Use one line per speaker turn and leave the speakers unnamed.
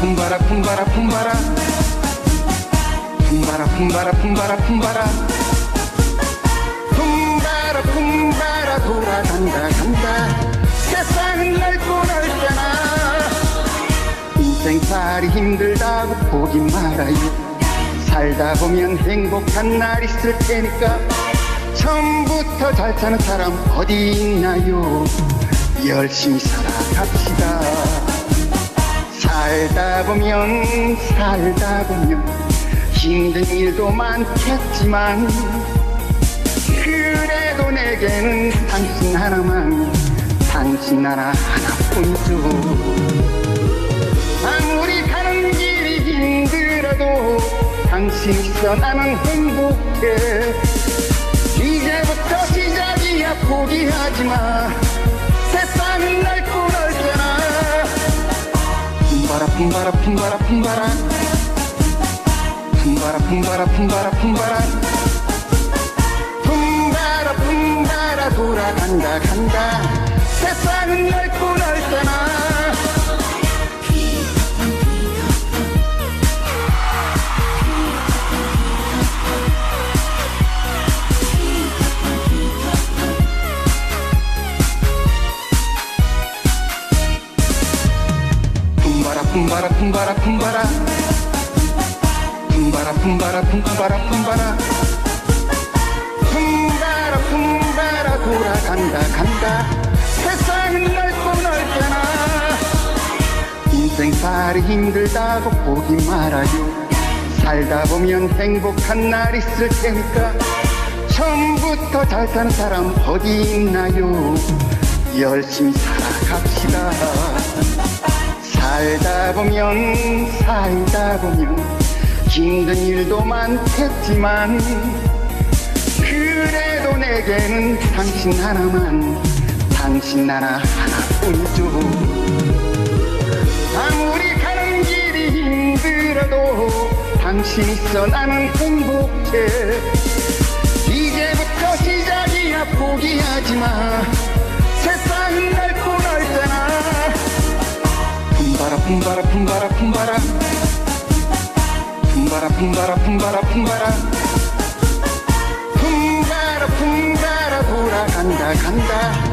품바라 품바라 품바라. 품바라 품바라 품바라 품바라. 품바라 품바라 돌아간다 간다. 세상은 넓고 넓잖아 인생살이 힘들다고 보지 말아요. 살다 보면 행복한 날 있을 테니까 처음부터 잘 사는 사람 어디 있나요? 열심히 살아갑시다 살다 보면 살다 보면 힘든 일도 많겠지만 그래도 내게는 당신 하나만 당신 하나 하나뿐이죠. 아무리 가는 길이 힘들어도 당신 있어 나는 행복해. 이제부터 시작이야 포기하지 마. 세상은 넓 품바라 품바라 품바라. 품바라 품바라 품바라 품바라. 품바라 품바라 돌아간다 간다. 세상은 넓고 넓잖아 품바라 품바라 품바라. 품바라 품바라 품바라 품바라. 품바라 품바라 돌아간다 간다. 세상은 넓고 넓잖아. 인생살이 힘들다고 보기 말아요. 살다 보면 행복한 날 있을 테니까 처음부터 잘 사는 사람 어디 있나요? 열심히 살아갑시다 살다 보면 살다 보면 힘든 일도 많겠지만 그래도 내게는 당신 하나만 당신 하나 하나뿐이죠. 아무리 가는 길이 힘들어도 당신 있어 나는 행복해. 이제부터 시작이야 포기하지 마 품바라 품바라 품바라. 품바라 품바라 품바라 품바라. 품바라 품바라 돌아간다 간다